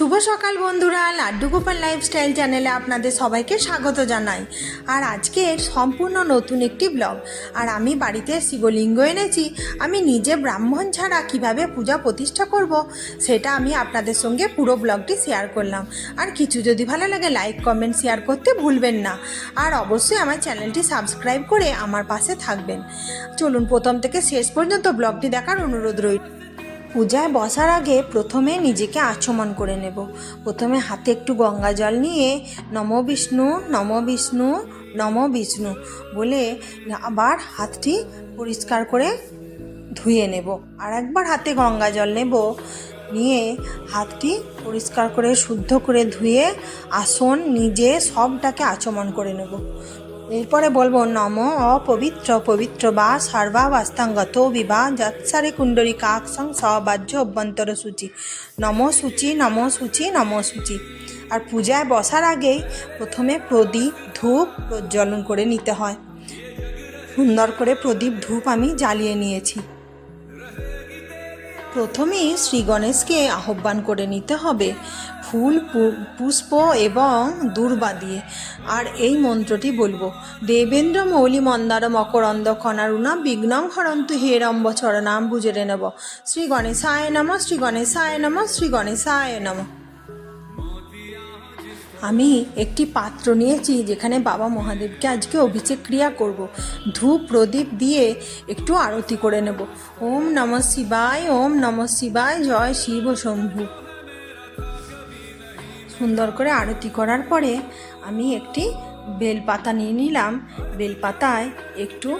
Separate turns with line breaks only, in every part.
শুভ সকাল বন্ধুরা, লাড্ডু গোপাল লাইফস্টাইল চ্যানেলে আপনাদের সবাইকে স্বাগত জানাই। আর আজকের সম্পূর্ণ নতুন একটি ব্লগ আর আমি বাড়িতে শিবলিঙ্গ এনেছি, আমি নিজে ব্রাহ্মণ ছাড়া কীভাবে পূজা প্রতিষ্ঠা করব, সেটা আমি আপনাদের সঙ্গে পুরো ব্লগটি শেয়ার করলাম। আর কিছু যদি ভালো লাগে লাইক কমেন্ট শেয়ার করতে ভুলবেন না। আর অবশ্যই আমার চ্যানেলটি সাবস্ক্রাইব করে আমার পাশে থাকবেন। চলুন প্রথম থেকে শেষ পর্যন্ত ব্লগটি দেখার অনুরোধ রইল। পূজায় বসার আগে প্রথমে নিজেকে আচমন করে নেব। প্রথমে হাতে একটু গঙ্গা জল নিয়ে নম বিষ্ণু নম বিষ্ণু নম বিষ্ণু বলে আবার হাতটি পরিষ্কার করে ধুয়ে নেব। আর একবার হাতে গঙ্গা জল নেব, নিয়ে হাতটি পরিষ্কার করে, শুদ্ধ করে ধুয়ে আসন নিজে সবটাকে আচমন করে নেব। এরপরে বলব, নম অপবিত্র, পবিত্র বা সর্বাবস্থাঙ্গত বিবাহ যৎসারে কুণ্ডলী কাকসং সবাহ্য অভ্যন্তর সূচি। নম সূচি নম সূচি নম সূচি। আর পূজায় বসার আগেই প্রথমে প্রদীপ, ধূপ প্রজ্বলন করে নিতে হয়। সুন্দর করে প্রদীপ, ধূপ আমি জ্বালিয়ে নিয়েছি। প্রথমেই শ্রী গণেশকে আহ্বান করে নিতে হবে ফুল পুষ্প এবং দূর্বা দিয়ে। আর এই মন্ত্রটি বলব, দেবেন্দ্র মৌলি মন্দার মকরন্দ খনারুণা বিঘ্নং হরন্তু হেরম্ব চরণাম বুজরে নেব শ্রী গণেশায় নম, শ্রী গণেশায় নম, শ্রী গণেশায় নম। আমি একটি পাত্র নিয়েছি যেখানে বাবা মহাদেবকে আজকে অভিষেক ক্রিয়া করব। ধূপ, প্রদীপ দিয়ে একটু আরতি করে নেব। ওম নম শিবায়, ওম নম শিবায়, জয় শিব শম্ভু। সুন্দর করে আরতি করার পরে আমি একটি বেলপাতা নিয়ে নিলাম। বেলপাতায় একটু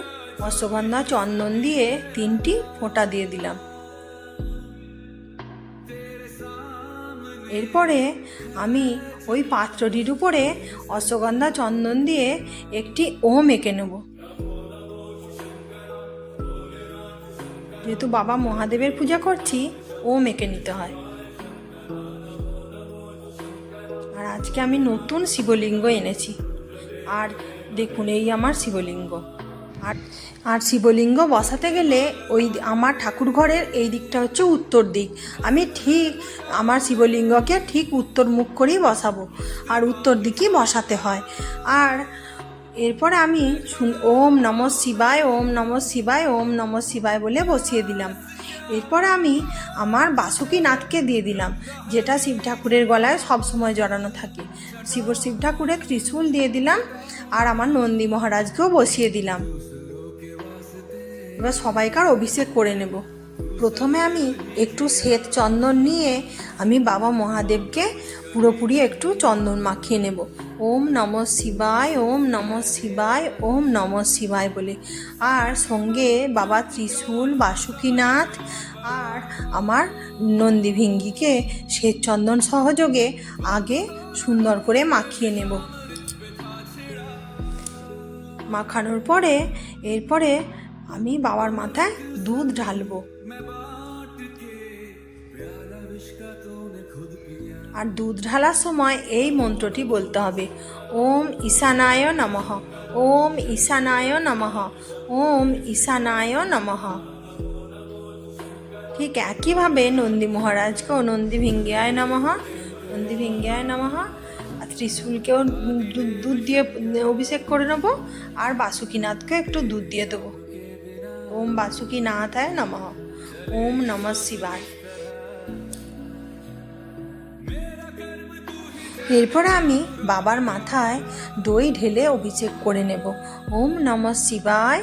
অশ্বগন্ধা চন্দন দিয়ে তিনটি ফোঁটা দিয়ে দিলাম। এরপরে আমি ওই পাত্রটির উপরে অশ্বগন্ধা চন্দন দিয়ে একটি ওম এঁকে নেব। যেহেতু বাবা মহাদেবের পূজা করছি, ওম এঁকে নিতে হয়। আর আজকে আমি নতুন শিবলিঙ্গ এনেছি। আর দেখুন, এই আমার শিবলিঙ্গ। আর আর শিবলিঙ্গ বসাতে গেলে ওই আমার ঠাকুর ঘরের এই দিকটা হচ্ছে উত্তর দিক। আমি ঠিক আমার শিবলিঙ্গকে ঠিক উত্তর মুখ করেই বসাবো আর উত্তর দিকেই বসাতে হয়। আর এরপরে আমি ওম নম শিবায়, ওম নম শিবায়, ওম নম শিবায় বলে বসিয়ে দিলাম। এরপরে আমি আমার বাসুকি নাথকে দিয়ে দিলাম, যেটা শিব ঠাকুরের গলায় সবসময় জড়ানো থাকে। শিব শিব ঠাকুরের ত্রিশূল দিয়ে দিলাম আর আমার নন্দী মহারাজকেও বসিয়ে দিলাম। এবার সবাইকার অভিষেক করে নেব। প্রথমে আমি একটু শ্বেত চন্দন নিয়ে আমি বাবা মহাদেবকে পুরোপুরি একটু চন্দন মাখিয়ে নেব। ওম নম শিবায়, ওম নম শিবায়, ওম নম শিবায় বলে। আর সঙ্গে বাবা ত্রিশূল বাসুকীনাথ আর আমার নন্দীভিঙ্গিকে শ্বেত চন্দন সহযোগে আগে সুন্দর করে মাখিয়ে নেব। মাখানোর পরে এরপরে আমি বাবার মাথায় দুধ ঢালবো। আর দুধ ঢালার সময় এই মন্ত্রটি বলতে হবে। ওম ঈশানায় নমঃ। ওম ঈশানায় নমঃ। ওম ঈশানায় নমঃ। ঠিক একইভাবে নন্দী মহারাজকেও নন্দী ভিঙ্গিয়ায় নমঃ। নন্দী ভিঙ্গিয়ায় নমঃ। আর ত্রিশূলকেও দুধ দিয়ে অভিষেক করে নেব। আর বাসুকীনাথকে একটু দুধ দিয়ে দেবো। ওম বাসুকীনাথায় নমঃ ওম নমঃ শিবায় এরপরে আমি বাবার মাথায় দই ঢেলে অভিষেক করে নেব। ওম নম শিবায়,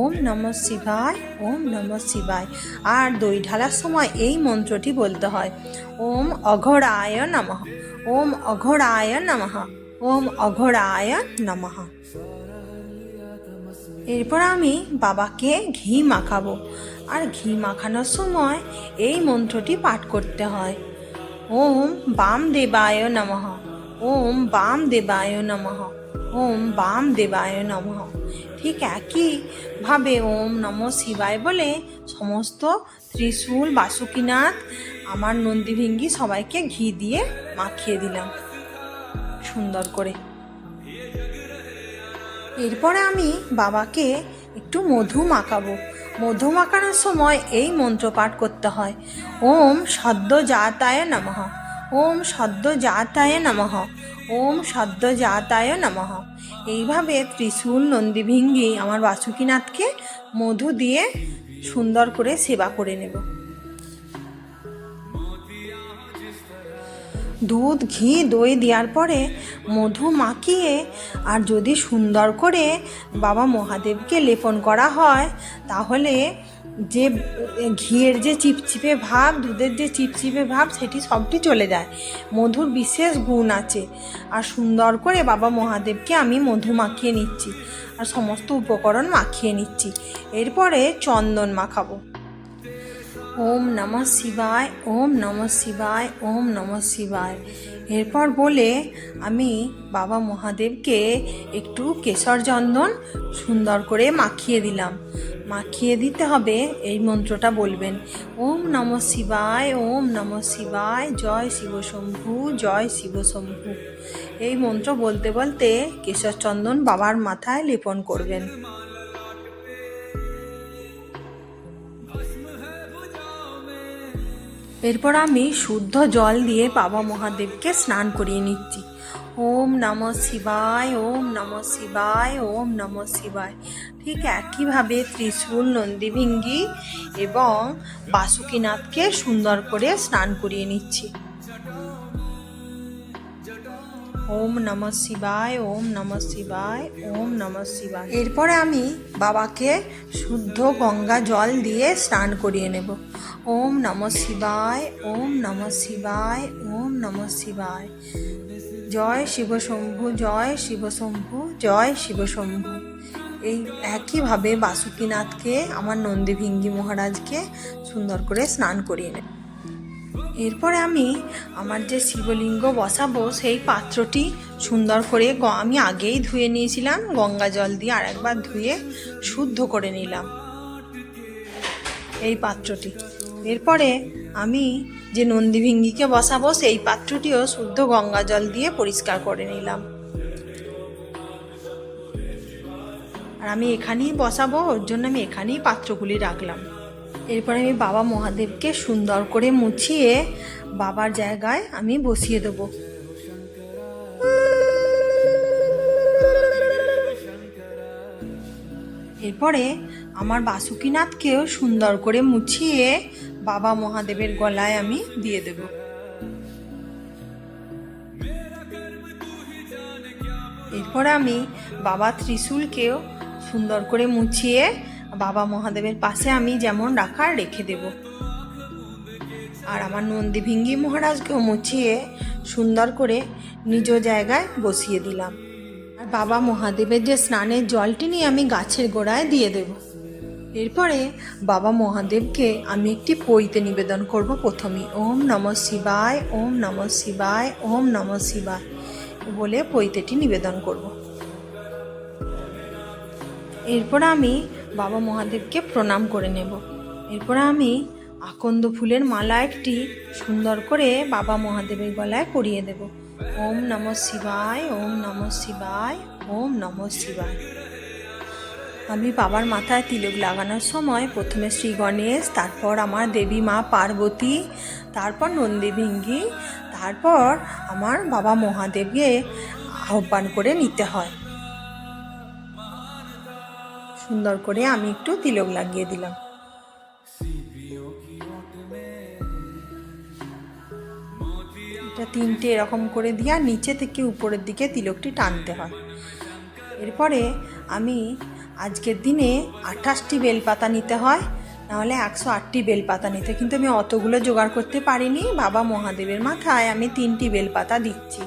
ওম নম শিবায়, ওম নম শিবায়। আর দই ঢালার সময় এই মন্ত্রটি বলতে হয়। ওম অঘোড়ায় নমঃ, ওম অঘোড়ায় নমঃ, ওম অঘোড়ায় নমঃ। এরপর আমি বাবাকে ঘি মাখাবো। আর ঘি মাখানোর সময় এই মন্ত্রটি পাঠ করতে হয়। ওম বাম দেবায় নমঃ। ওম বাম দেবায় নমঃ। ওম বাম দেবায় নমঃ। ঠিক একইভাবে ওম নম শিবায় বলে সমস্ত ত্রিশূল বাসুকীনাথ, আমার নন্দীভিঙ্গি সবাইকে ঘি দিয়ে মাখিয়ে দিলাম। সুন্দর করে। এরপরে আমি বাবাকে একটু মধু মাখাবো। মধু মাখানোর সময় এই মন্ত্র পাঠ করতে হয়। ওম সদ্য জাতায় নমঃ। ওম সদ্য জাতায় নমঃ। ওম সদ্য জাতায় নমঃ। এইভাবে ত্রিশূল নন্দীভিঙ্গি আমার বাসুকিনাথকে মধু দিয়ে সুন্দর করে সেবা করে নেব। দুধ, ঘি, দই দেওয়ার পরে মধু মাখিয়ে আর যদি সুন্দর করে বাবা মহাদেবকে লেপন করা হয়, তাহলে যে ঘিয়ের যে চিপচিপে ভাব, দুধের যে চিপচিপে ভাব, সেটি সবটি চলে যায়। মধুর বিশেষ গুণ আছে। আর সুন্দর করে বাবা মহাদেবকে আমি মধু মাখিয়ে নিচ্ছি। আর সমস্ত উপকরণ মাখিয়ে নিচ্ছি। এরপরে চন্দন মাখাবো। ওম নমঃ শিবায়, ওম নমঃ শিবায়, ওম নমঃ শিবায়। এরপর বলে, আমি বাবা মহাদেবকে একটু কেশর চন্দন সুন্দর করে মাখিয়ে দিলাম। মাখিয়ে দিতে হবে, এই মন্ত্রটা বলবেন। ওম নমঃ শিবায়, ওম নমঃ শিবায়, জয় শিব শম্ভু, জয় শিব শম্ভু। এই মন্ত্র বলতে বলতে কেশর চন্দন বাবার মাথায় লেপন করবেন। এরপর আমি শুদ্ধ জল দিয়ে বাবা মহাদেবকে স্নান করিয়ে নিচ্ছি। ওম নম শিবায়, ওম নম শিবায়, ওম নম শিবায়। ঠিক একইভাবে ত্রিশূল নন্দীভিঙ্গি এবং বাসুকীনাথকে সুন্দর করে স্নান করিয়ে নিচ্ছি। ওম নম শিবায়, ওম নম শিবায়, ওম নম শিবায়। এরপরে আমি বাবাকে শুদ্ধ গঙ্গা জল দিয়ে স্নান করিয়ে নেব। ওম নম শিবায়, ওম নম শিবায়, ওম নম শিবায়। জয় শিব শম্ভু, জয় শিব শম্ভু, জয় শিব শম্ভু। এই একইভাবে বাসুকীনাথকে, আমার নন্দীভিঙ্গি মহারাজকে সুন্দর করে স্নান করিয়ে নেব। এরপরে আমি আমার যে শিবলিঙ্গ বসাবো, সেই পাত্রটি সুন্দর করে আমি আগেই ধুয়ে নিয়েছিলাম, গঙ্গা জল দিয়ে আর একবার ধুয়ে শুদ্ধ করে নিলাম। এই পাত্রটি। এরপরে আমি যে নন্দীভিঙ্গিকে বসাবো, সেই পাত্রটিও শুদ্ধ গঙ্গা জল দিয়ে পরিষ্কার করে নিলাম। আর আমি এখানেই বসাবো, ওর জন্য আমি এখানেই পাত্রগুলি রাখলাম। এরপরে আমি বাবা মহাদেবকে সুন্দর করে মুছিয়ে বাবার জায়গায় আমি বসিয়ে দেবো। এরপরে আমার বাসুকীনাথকেও সুন্দর করে মুছিয়ে বাবা মহাদেবের গলায় আমি দিয়ে দেব। এরপরে আমি বাবা ত্রিশূলকেও সুন্দর করে মুছিয়ে বাবা মহাদেবের পাশে আমি যেমন রাখার রেখে দেব। আর আমার নন্দী ভিঙ্গি মহারাজকেও মুছিয়ে সুন্দর করে নিজ জায়গায় বসিয়ে দিলাম। আর বাবা মহাদেবের যে স্নানের জলটি নিয়ে আমি গাছের গোড়ায় দিয়ে দেব। এরপরে বাবা মহাদেবকে আমি একটি পইতে নিবেদন করব প্রথমেই। ওম নম শিবায়, ওম নম শিবায়, ওম নম শিবায় বলে পইতেটি নিবেদন করব। এরপর আমি বাবা মহাদেবকে প্রণাম করে নেব। এরপর আমি আকন্দ ফুলের মালা একটি সুন্দর করে বাবা মহাদেবের গলায় পরিয়ে দেব। ওম নম শিবায়, ওম নম শিবায়, ওম নম শিবায়। আমি বাবার মাথায় তিলক লাগানোর সময় প্রথমে শ্রী গণেশ, তারপর আমার দেবী মা পার্বতী, তারপর নন্দীভিঙ্গি, তারপর আমার বাবা মহাদেবকে আহ্বান করে নিতে হয়। সুন্দর করে আমি একটু তিলক লাগিয়ে দিলাম। এটা তিনটে এরকম করে দিয়ে নিচে থেকে উপরের দিকে তিলকটি টানতে হয়। এরপরে আমি আজকের দিনে আঠাশটি বেলপাতা নিতে হয়, নাহলে একশো আটটি বেলপাতা নিতে। কিন্তু আমি অতগুলো জোগাড় করতে পারিনি, বাবা মহাদেবের মাথায় আমি তিনটি বেলপাতা দিচ্ছি।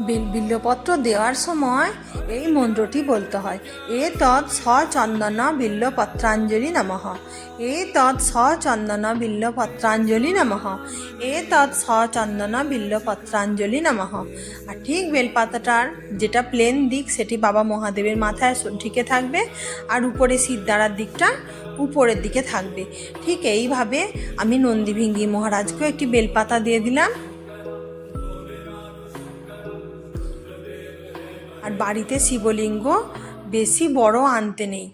বিল্লপত্র দেওয়ার সময় এই মন্ত্রটি বলতে হয়। এ তৎ স চন্দন বিল্লপত্রাঞ্জলি নমঃ। এ তৎ স চন্দন বিল্লপত্রাঞ্জলি নমঃ। এ তৎ স চন্দন বিল্লপত্রাঞ্জলি নমঃ। আর ঠিক বেলপাতাটার যেটা প্লেন দিক, সেটি বাবা মহাদেবের মাথায় ঠিকে থাকবে। আর উপরে সিদ্ধারার দিকটা উপরের দিকে থাকবে। ঠিক এইভাবে আমি নন্দীভিঙ্গি মহারাজকেও একটি বেলপাতা দিয়ে দিলাম। আর বাড়িতে শিবলিঙ্গ বেশি বড় আনতে নেই।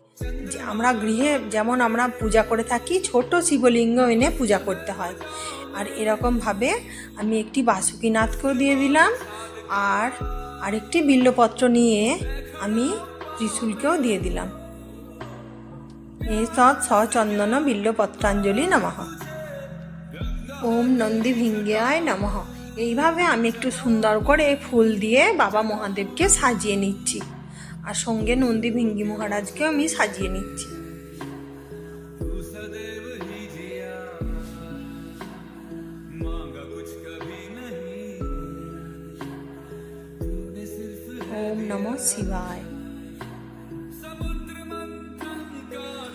আমরা গৃহে যেমন আমরা পূজা করে থাকি, ছোট শিবলিঙ্গ এনে পূজা করতে হয়। আর এরকমভাবে আমি একটি বাসুকিনাথকেও দিয়ে দিলাম আর আরেকটি বিল্লপত্র নিয়ে আমি ত্রিশূলকেও দিয়ে দিলাম। সৎ সচন্দন বিল্লপত্রাঞ্জলি নমঃ। ওম নন্দী ভিঙ্গিয়ায় নমঃ। এইভাবে আমি একটু সুন্দর করে ফুল দিয়ে বাবা মহাদেবকে সাজিয়ে নিচ্ছি। আর সঙ্গে নন্দী ভিঙ্গি মহারাজকে আমি সাজিয়ে নিচ্ছি। ওম নমঃ শিবায়।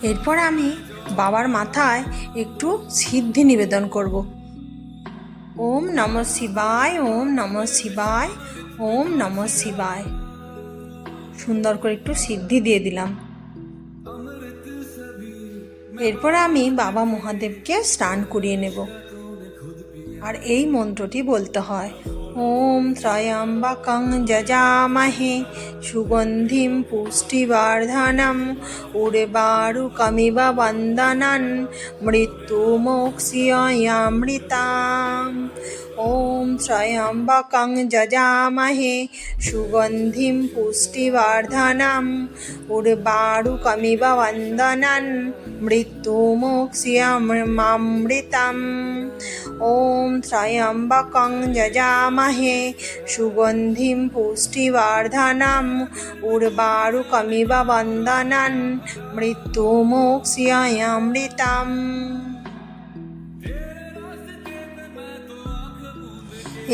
এরপর আমি বাবার মাথায় একটু সিদ্ধি নিবেদন করব। ওম নম শিবায়, ওম নম শিবায়, ওম নম শিবায়। সুন্দর করে একটু সিদ্ধি দিয়ে দিলাম। এরপর আমি বাবা মহাদেবকে স্নান করিয়ে নেব। আর এই মন্ত্রটি বলতে হয় ওম ত্রয়ম্বকং যজামহে সুগন্ধিম পুষ্টিবর্ধনম উর্বারুকমিব বন্দনন মৃত্যুমোক্ষ্যমৃতাম ওম ত্রয়ম্বকং যজামহে সুগন্ধিম পুষ্টিবর্ধনম উর্বারুকমিব বন্দনন মৃত্যুমোক্ষ্যমৃতম ওম ত্রয়ম্বকং যজামহে সুগন্ধিম পুষ্টিবর্ধনম উর্বারুকমিব বন্দনন মৃত্যুমোক্ষ্যমৃতম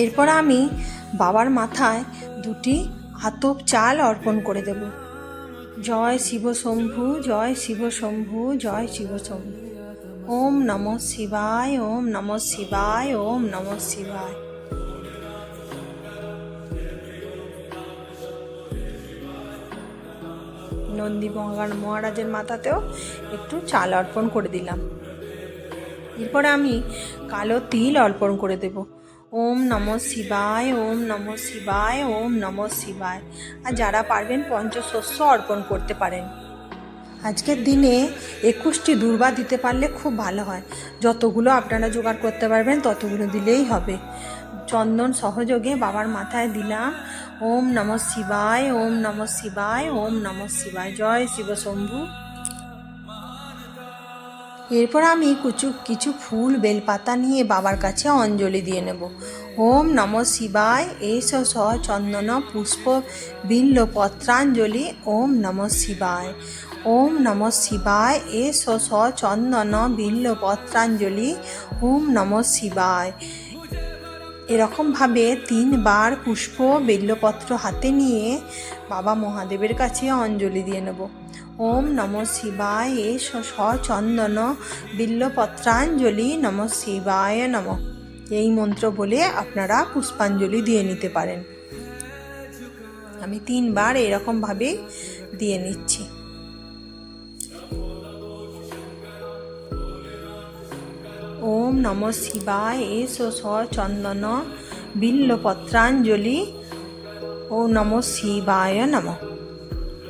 এরপর আমি বাবার মাথায় দুটি আতপ চাল অর্পণ করে দেব। জয় শিব শম্ভু, জয় শিব শম্ভু, জয় শিব শম্ভু। ওম নম শিবায়, ওম নম শিবায়, ওম নম শিবায়। নন্দী মহারাজ মহারাজের মাথাতেও একটু চাল অর্পণ করে দিলাম। এরপরে আমি কালো তিল অর্পণ করে দেব। ওম নম শিবায়, ওম নম শিবায়, ওম নম শিবায়। আর যারা পারবেন পঞ্চশস্য অর্পণ করতে পারেন। আজকের দিনে একুশটি দুর্বা দিতে পারলে খুব ভালো হয়। যতগুলো আপনারা জোগাড় করতে পারবেন ততগুলো দিলেই হবে। চন্দন সহযোগে বাবার মাথায় দিলাম। ওম নম শিবায়, ওম নম শিবায়, ওম নম শিবায়। জয় শিব শম্ভু। এরপর আমি কুচু কিছু ফুল, বেলপাতা নিয়ে বাবার কাছে অঞ্জলি দিয়ে নেব। ওম নম শিবায়, এস স চন্দন পুষ্প বিল্ল পত্রাঞ্জলি। ওম নম শিবায়, ওম নম শিবায়, এস স চন্দন বিল্ল পত্রাঞ্জলি। ওম নম শিবায়। এরকমভাবে তিনবার পুষ্প বেল্লপত্র হাতে নিয়ে বাবা মহাদেবের কাছে অঞ্জলি দিয়ে নেব। ওম নম শিবায় সচন্দন বিল্লপত্রাঞ্জলি নম শিবায় নম। এই মন্ত্র বলে আপনারা পুষ্পাঞ্জলি দিয়ে নিতে পারেন। আমি তিনবার এরকমভাবে দিয়ে নিচ্ছি। ওম নম শিবায় এস চন্দন বিল্লপত্রাঞ্জলি। ও নম শিবায় নম।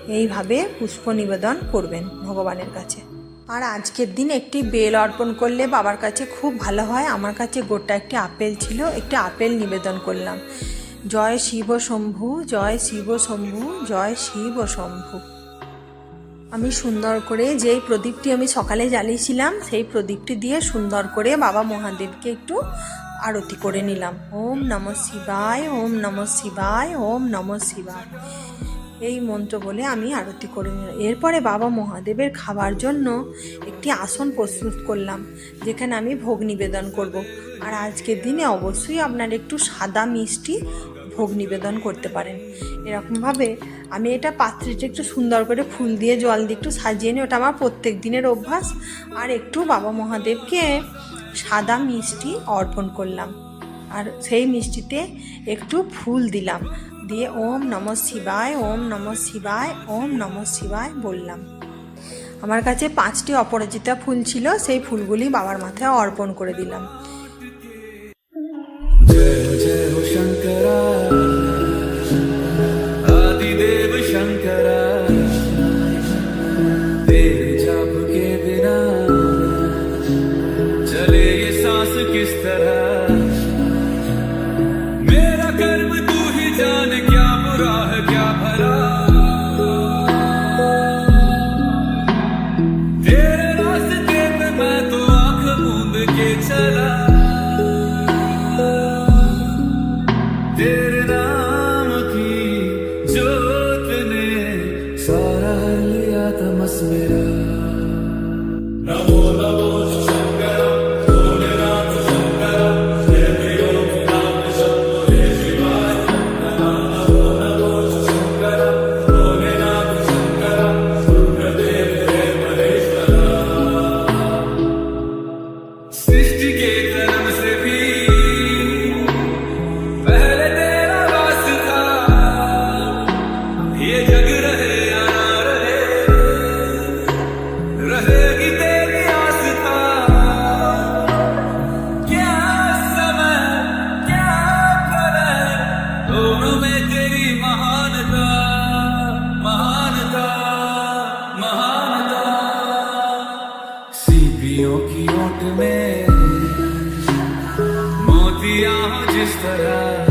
এইভাবে পুষ্প নিবেদন করবেন ভগবানের কাছে। আর আজকের দিন একটি বেল অর্পণ করলে বাবার কাছে খুব ভালো হয়। আমার কাছে গোটা একটি আপেল ছিল, একটি আপেল নিবেদন করলাম। জয় শিব শম্ভু, জয় শিব শম্ভু, জয় শিব শম্ভু। আমি সুন্দর করে যেই প্রদীপটি আমি সকালে জ্বালিয়েছিলাম, সেই প্রদীপটি দিয়ে সুন্দর করে বাবা মহাদেবকে একটু আরতি করে নিলাম। ওম নম শিবায়, ওম নম শিবায়, ওম নম শিবায়। এই মন্ত্র বলে আমি আরতি করে নিলাম। এরপরে বাবা মহাদেবের খাবার জন্য একটি আসন প্রস্তুত করলাম, যেখানে আমি ভোগ নিবেদন করব। আর আজকের দিনে অবশ্যই আপনার একটু সাদা মিষ্টি ভোগ নিবেদন করতে পারেন। এরকমভাবে আমি এটা পাত্রটা একটু সুন্দর করে ফুল দিয়ে, জল দিয়ে একটু সাজিয়ে নিই, ওটা আমার প্রত্যেক দিনের অভ্যাস। আর একটু বাবা মহাদেবকে সাদা মিষ্টি অর্পণ করলাম। আর সেই মিষ্টিতে একটু ফুল দিলাম। দিয়ে ওম নম শিবায়, ওম নম শিবায়, ওম নম শিবায় বললাম। আমার কাছে পাঁচটি অপরাজিতা ফুল ছিল, সেই ফুলগুলি বাবার মাথায় অর্পণ করে দিলাম।
जिस तरह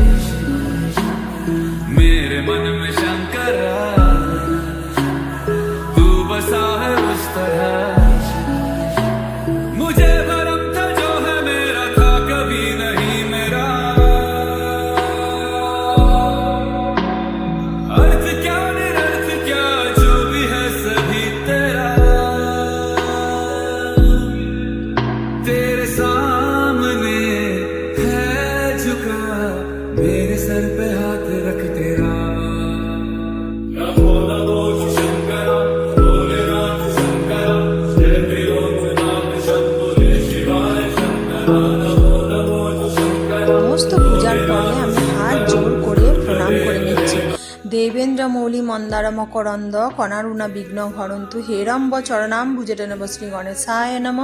মৌলি মন্দার মকরন্দ কণারুণা বিঘ্ন ভরন্তু হেরম্ব চরণাম বুজেটে নেব শ্রী গণেশায় নম।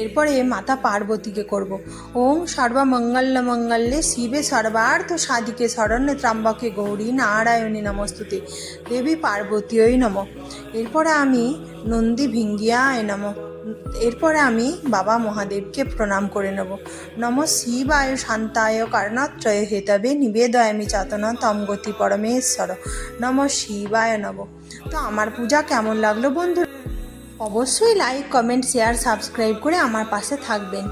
এরপরে মাতা পার্বতীকে করব। ওং সর্বমঙ্গল্য মঙ্গল্যে শিবে সর্বার্থ সাধিকে শরণ্যে ত্রাম্বকে গৌরী নারায়ণী নমস্তুতে। দেবী পার্বতীয় নম। এরপরে আমি নন্দী ভিঙ্গিয়ায় নম। এরপরে আমি বাবা মহাদেবকে প্রণাম করে নেব। নম শিবায় শান্তায় কারণাত্রয় হেতবে নিবেদয়ামি চাতনা তম গতি পরমেশ্বর। নম শিবায় নব তো আমার পূজা কেমন লাগল বন্ধু? অবশ্যই লাইক কমেন্ট শেয়ার সাবস্ক্রাইব করে আমার পাশে থাকবেন।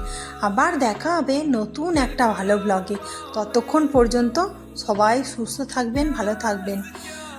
আবার দেখা হবে নতুন একটা ভালো ব্লগে ততক্ষণ পর্যন্ত সবাই সুস্থ থাকবেন, ভালো থাকবেন।